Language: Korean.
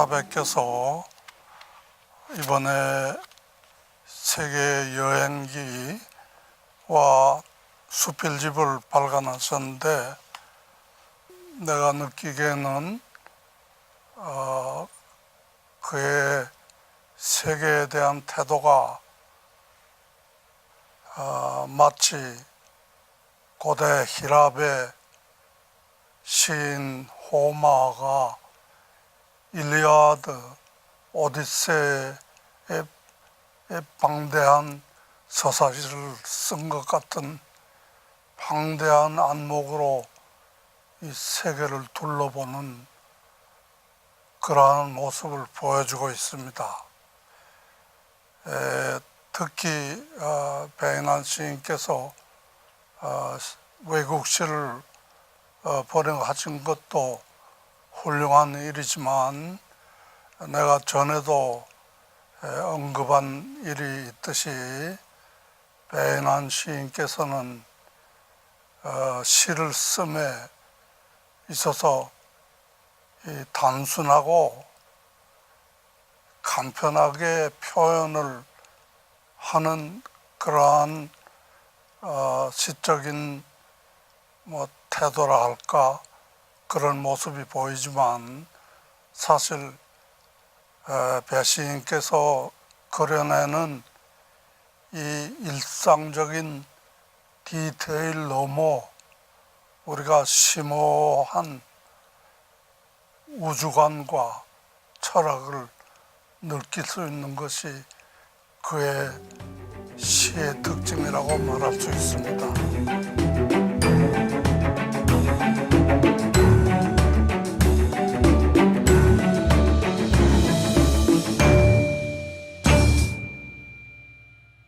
사백께서 이번에 세계 여행기와 수필집을 발간하셨는데 내가 느끼기에는 어, 그의 세계에 대한 태도가 어, 마치 고대 히랍의 시인 호마가 일리아드 오디세이의 방대한 서사시를 쓴 것 같은 방대한 안목으로 이 세계를 둘러보는 그러한 모습을 보여주고 있습니다. 에, 특히 어, 배인환 시인께서 어, 외국시를 어, 번역하신 것도 훌륭한 일이지만 내가 전에도 에, 언급한 일이 있듯이 배인환 시인께서는 어, 시를 씀에 있어서 이 단순하고 간편하게 표현을 하는 그러한 어, 시적인 뭐 태도라 할까 그런 모습이 보이지만 사실 에, 배 시인께서 그려내는 이 일상적인 디테일 넘어 우리가 심오한 우주관과 철학을 느낄 수 있는 것이 그의 시의 특징이라고 말할 수 있습니다.